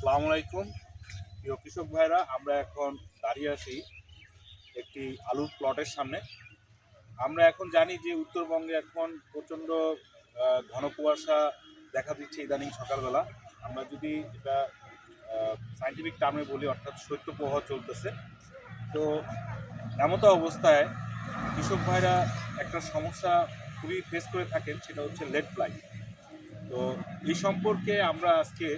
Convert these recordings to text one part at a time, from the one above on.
সালাম আলাইকুম। প্রিয় কৃষক ভাইরা, আমরা এখন দাঁড়িয়ে আছি একটি আলুর প্লটের সামনে। আমরা এখন জানি যে উত্তরবঙ্গে এখন প্রচণ্ড ঘন কুয়াশা দেখা দিচ্ছে ইদানিং সকালবেলা। আমরা যদি এটা সাইন্টিফিক টার্মে বলি, অর্থাৎ শৈত্যপ্রবাহ চলতেছে। তো এমতো অবস্থায় কৃষক ভাইরা একটা সমস্যা খুবই ফেস করে থাকেন, সেটা হচ্ছে লেট ব্লাইট তো এই সম্পর্কে আমরা আজকে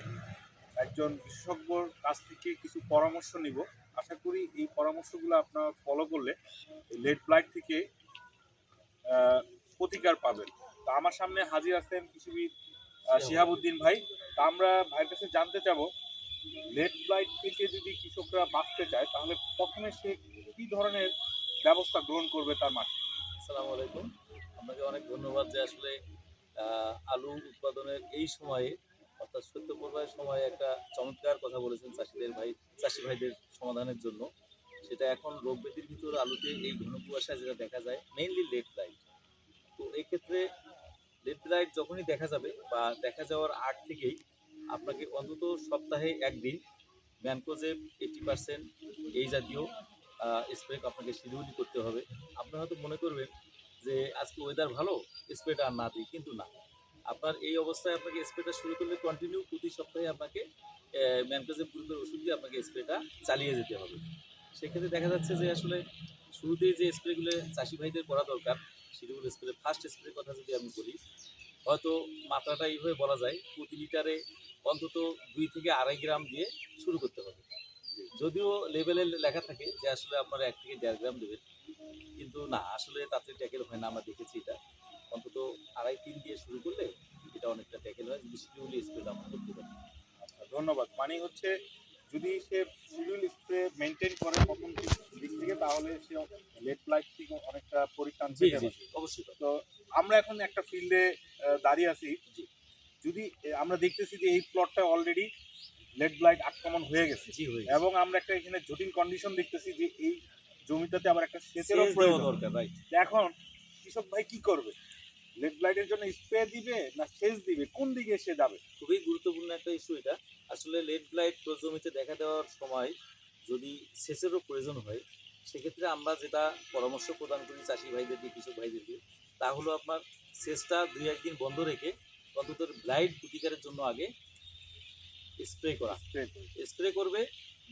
একজন বিশেষজ্ঞর কাছ থেকে কিছু পরামর্শ নিব। আশা করি এই পরামর্শগুলো আপনারা ফলো করলে লেড ব্লাইট থেকে প্রতিকার পাবেন। তো আমার সামনে হাজির আছেন কৃষিবিদ শিহাবুদ্দিন ভাই। তা আমরা ভাইয়ের কাছে জানতে চাবো লেড ব্লাইট থেকে যদি কৃষকরা বাঁচতে চায় তাহলে প্রথমে সে কী ধরনের ব্যবস্থা গ্রহণ করবে তার মাঠে? আসসালামু আলাইকুম। আপনাকে অনেক ধন্যবাদ যে আসলে আলু উৎপাদনের এই সময়ে অর্থাৎ শৈত্য প্রবাহের সময়ে একটা চমৎকার কথা বলেছেন চাষিদের ভাই, চাষি ভাইদের সমাধানের জন্য। সেটা এখন রোগ ব্যাধির ভিতর আলুতে এই ঘন কুয়াশা যেটা দেখা যায় মেইনলি লেট লাইট তো এই ক্ষেত্রে লেট লাইট যখনই দেখা যাবে বা দেখা যাওয়ার আগ থেকেই আপনাকে অন্তত সপ্তাহে একদিন ম্যানকোজেব এইটি পার্সেন্ট এই জাতীয় স্প্রে আপনাকে শিডিউলই করতে হবে। আপনি হয়তো মনে করবেন যে, আজকে ওয়েদার ভালো স্প্রেটা আর না দিই। কিন্তু না। আপনার এই অবস্থায় আপনাকে স্প্রেটা শুরু করলে কন্টিনিউ প্রতি সপ্তাহে আপনাকে ম্যানকোজেব গ্রুপের ওষুধ দিয়ে আপনাকে স্প্রেটা চালিয়ে যেতে হবে। সেক্ষেত্রে দেখা যাচ্ছে যে আসলে শুরুতেই যে স্প্রেগুলো চাষি ভাইদের করা দরকার, সেগুলো স্প্রে ফার্স্ট স্প্রে কথা যদি আমি বলি, হয়তো মাত্রাটা এইভাবে বলা যায়, প্রতি লিটারে অন্তত দুই থেকে আড়াই গ্রাম দিয়ে শুরু করতে হবে। যদিও লেভেলে লেখা থাকে যে আসলে আপনারা এক থেকে দেড় গ্রাম দেবেন, কিন্তু না, আসলে তাতে ট্যাকেল হয় না, আমরা দেখেছি এটা। অন্তত আড়াই তিন দিয়ে শুরু করলে এটা অনেকটা ট্যাকেল হয় যদি শিডিউলি স্প্রেটা আমরা করতে পারি। আচ্ছা ধন্যবাদ। মানে হচ্ছে যদি সে শিডিউল স্প্রে মেনটেন করে প্রথম দিক থেকে তাহলে সে লেট লাইট থেকে অনেকটা পরিত্রাণ জি পারে। অবশ্যই তো আমরা এখন একটা ফিল্ডে দাঁড়িয়ে আছি। যদি আমরা দেখতেছি যে এই প্লটটা অলরেডি লেট ব্লাইট আক্রমণ হয়ে গেছে। এবং আমরা একটা এখানে জটিল কন্ডিশন দেখতেছি যে এই জমিটাতে আবার একটা সেচেরও প্রয়োজন। দরকার এখন কৃষক ভাই কি করবে? লেট ব্লাইটের জন্য স্প্রে দিবে না সেচ দিবে? কোন দিকে সে যাবে? খুবই গুরুত্বপূর্ণ একটা ইস্যু এটা। আসলে লেট ব্লাইট জমিতে দেখা দেওয়ার সময় যদি সেচেরও প্রয়োজন হয় সেক্ষেত্রে আমরা যেটা পরামর্শ প্রদান করি চাষি ভাইদেরকে কৃষক ভাইদেরকে তা হলো আপনার সেচটা দুই একদিন বন্ধ রেখে অন্তত ব্লাইট প্রতিকারের জন্য আগে স্প্রে করা। স্প্রে করবে। স্প্রে করবে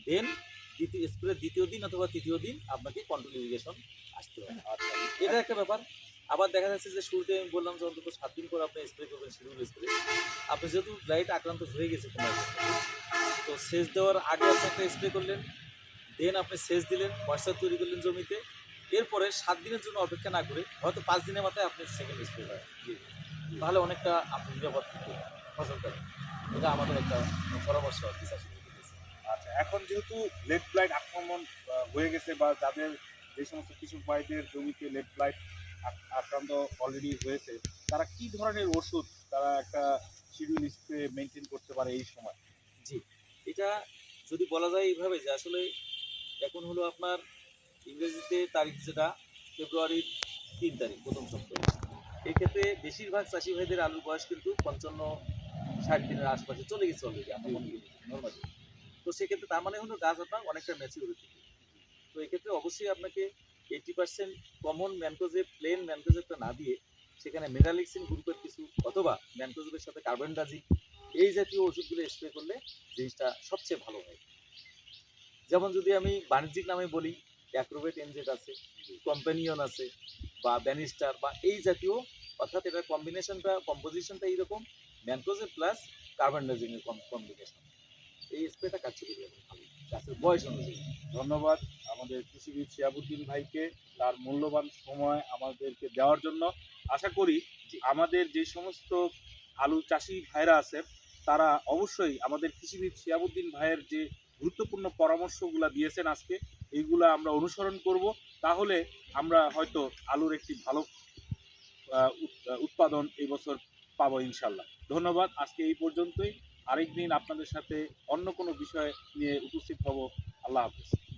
দেন দ্বিতীয় স্প্রে দ্বিতীয় দিন অথবা তৃতীয় দিন আপনাকে কন্ট্রোল ইরিগেশন আসতে হবে। আচ্ছা। এটা একটা ব্যাপার। আবার দেখা যাচ্ছে যে শুরুতে আমি বললাম যে অন্তত সাত দিন পর আপনি স্প্রে করবেন শিডিউল স্প্রে আপনি যেহেতু লাইট আক্রান্ত হয়ে গেছে তো সেচ দেওয়ার আগে আপনি একটা স্প্রে করলেন দেন আপনি সেচ দিলেন ময়সার তৈরি করলেন জমিতে। এরপরে সাত দিনের জন্য অপেক্ষা না করে হয়তো পাঁচ দিনের মাথায় আপনি সেকেন্ড স্প্রে করেন। তাহলে অনেকটা আপনি নিরাপদ থাকবে ফসলটা এটা আমাদের একটা পরামর্শ আর কি আচ্ছা এখন যেহেতু লেট ব্লাইট আক্রমণ হয়ে গেছে বা যাদের যে সমস্ত কৃষক ভাইদের জমিতে লেট ব্লাইট আক্রান্ত অলরেডি হয়েছে, তারা কি ধরনের ওষুধ তারা একটা শিডিউল স্প্রে মেনটেন করতে পারে এই সময়? জি, এটা যদি বলা যায় এইভাবে যে আসলে এখন হলো আপনার ইংরেজিতে তারিখ যেটা, ফেব্রুয়ারির তিন তারিখ, প্রথম সপ্তাহে। এক্ষেত্রে বেশিরভাগ চাষি ভাইদের আলুর বয়স কিন্তু পঞ্চান্ন, ষাট দিনের আশপাশে চলে গেছে অলরেডি আমরা তো সেক্ষেত্রে তার মানে হলো গাছ আপনার অনেকটা ম্যাচিউরিটি তো এক্ষেত্রে অবশ্যই আপনাকে eighty percent common mancozeb plain ম্যানকোজেবটা না দিয়ে সেখানে মেটালিক্সিন গ্রুপের কিছু অথবা ম্যানকোজেবের সাথে কার্বন ডাজি এই জাতীয় ওষুধগুলো স্প্রে করলে জিনিসটা সবচেয়ে ভালো হয়। যেমন যদি আমি বাণিজ্যিক নামে বলি অ্যাক্রোভেট এনজেট আছে কম্পানিয়ন আছে বা ব্যানিস্টার বা এই জাতীয়, অর্থাৎ এটার কম্বিনেশনটা কম্পোজিশনটা এইরকম ম্যানকোজেব প্লাস কার্বন ডাইজিংয়ের কম্বিনেশন এই স্প্রেটা কার্যকরী হবে ভালো। গাছের বয়স অনুযায়ী। ধন্যবাদ আমাদের কৃষিবিদ শিয়াবুদ্দিন ভাইকে তার মূল্যবান সময় আমাদেরকে দেওয়ার জন্য। আশা করি। আমাদের যে সমস্ত আলু চাষি ভাইরা আছে তারা অবশ্যই আমাদের কৃষিবিদ শিয়াবুদ্দিন ভাইয়ের যে গুরুত্বপূর্ণ পরামর্শগুলো দিয়েছেন আজকে, এইগুলো আমরা অনুসরণ করব। তাহলে আমরা হয়তো আলুর একটি ভালো উৎপাদন এই বছর পাবো ইনশাল্লাহ ধন্যবাদ, আজকে এই পর্যন্তই। আরেকদিন আপনাদের সাথে অন্য কোনো বিষয় নিয়ে উপস্থিত হব। আল্লাহ হাফিজ।